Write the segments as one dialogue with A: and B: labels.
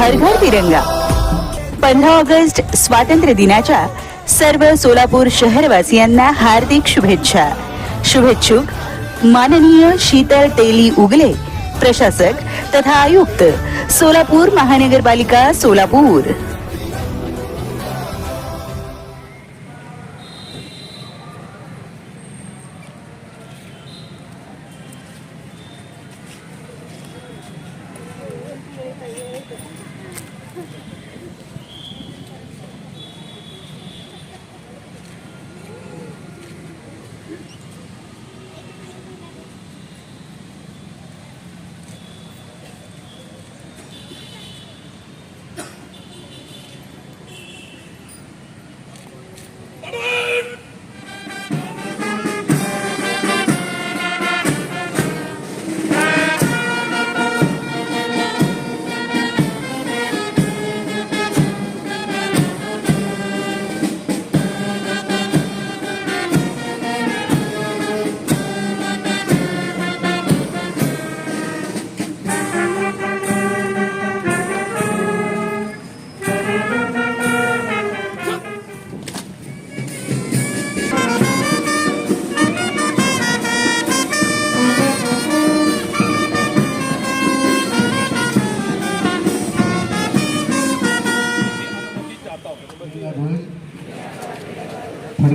A: हर घर तिरंगा. पंधरा ऑगस्ट स्वातंत्र्य दिनाच्या सर्व सोलापूर शहरवासियांना हार्दिक शुभेच्छा. शुभेच्छुक माननीय शीतल तेली उगले प्रशासक तथा आयुक्त सोलापूर महानगरपालिका सोलापूर.
B: ध्वज Thank you.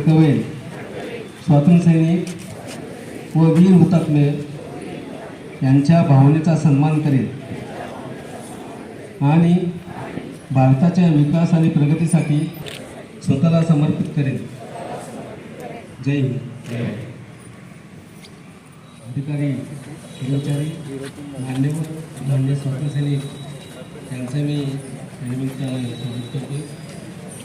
B: फडकवेल स्वातंत्र्यसैनिक व वीर हुतात्मे यांच्या भावनेचा सन्मान करेल. आणि भारताच्या विकास आणि प्रगतीसाठी स्वतःला समर्पित करेल. जय हिंद. जय अधिकारी कर्मचारी मान्यवर मान्य स्वातंत्र्यसैनिक यांचं मी निमित्ताने स्वागत करतो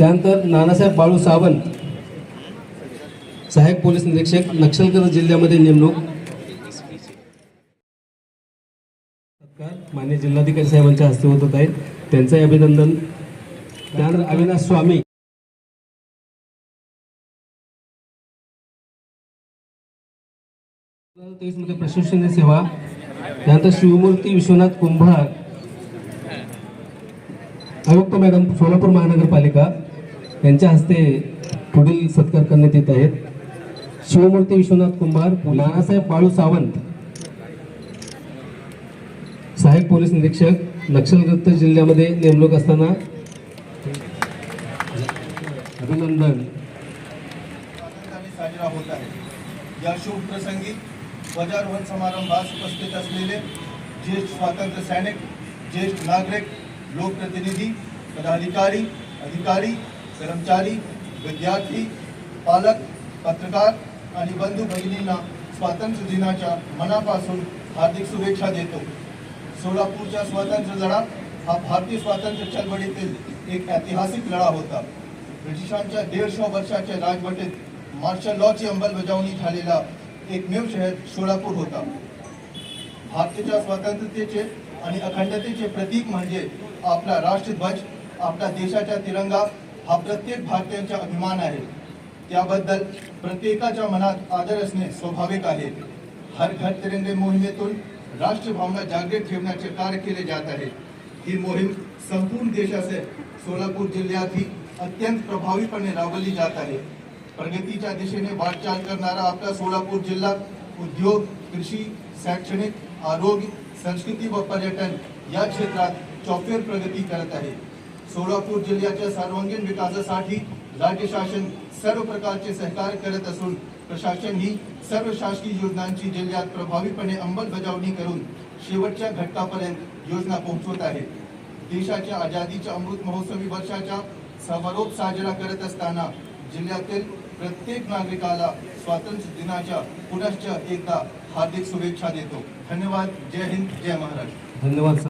B: त्यानंतर नानासाहेब बाळू सावंत सहाय्यक पोलीस निरीक्षक नक्षलग्रस्त जिल्ह्यामध्ये नेमणूक. मान्य जिल्हाधिकारी साहेबांच्या हस्ते होत होत आहेत त्यांचंही अभिनंदन. त्यानंतर अविनाश स्वामी. तेवीसमध्ये प्रशिक्षण सेवा. त्यानंतर शिवमूर्ती विश्वनाथ कुंभार. आयुक्त मॅडम सोलापूर महानगरपालिका. यांच्या हस्ते पुढील सत्कार करण्यात येत आहेत. शिवमूर्ती विश्वनाथ कुंभार नानासाहेब बाळू सावंत सहाय्यक पोलीस निरीक्षक नक्षलग्रस्त जिल्ह्यामध्ये नेमणूक असताना अभिनंदन.
C: या शुभ प्रसंगी ध्वजारोहण समारंभास उपस्थित असलेले ज्येष्ठ स्वातंत्र्य सैनिक ज्येष्ठ नागरिक लोकप्रतिनिधी पदाधिकारी अधिकारी कर्मचारी विद्यार्थी पालक पत्रकार आणि बंधू भगिनींना स्वातंत्र्य दिनाच्या मनापासून हार्दिक शुभेच्छा देतो. सोलापूरच्या स्वातंत्र्य लढा हा भारतीय स्वातंत्र्य चळवळीतील एक ऐतिहासिक लढा होता. ब्रिटिशांच्या दीडशे वर्षाच्या राजवटीत मार्शल लॉची अंमलबजावणी झालेला एकमेव शहर सोलापूर होता. भारताच्या स्वातंत्र्यतेचे आणि अखंडतेचे प्रतीक म्हणजे आपला राष्ट्रध्वज आपल्या देशाचा तिरंगा हा प्रत्येक भारतीयांचा अभिमान आहे. त्याबद्दल प्रत्येकाच्या मनात आदर असणे स्वाभाविक आहे. हर घर तिरंगे मोहिमेतून राष्ट्रभावना जागृत ठेवण्याचे कार्य केले जात आहे. ही मोहीम संपूर्ण देशाचे सोलापूर जिल्ह्यातही अत्यंत प्रभावीपणे राबवली जात आहे. प्रगतीच्या दिशेने वाटचाल करणारा आपला सोलापूर जिल्हा उद्योग कृषी शैक्षणिक आरोग्य संस्कृती व पर्यटन या क्षेत्रात चौफेर प्रगती करत आहे. सोलापूर जिल्ह्याच्या सर्वांगीण विकासासाठी राज्य शासन सर्व प्रकारचे सहकार्य करत असून प्रशासन ही सर्व शासकीय योजनांची जिल्ह्यात प्रभावीपणे अंमलबजावणी करून शेवटच्या घटकापर्यंत योजना पोहोचवत आहे. देशाच्या आजादीच्या अमृत महोत्सवी वर्षाच्या समारोप साजरा करत असताना जिल्ह्यातील प्रत्येक नागरिकाला स्वातंत्र्य दिनाच्या पुनश्च एकदा हार्दिक शुभेच्छा देतो. धन्यवाद. जय हिंद. जय महाराष्ट्र.
B: धन्यवाद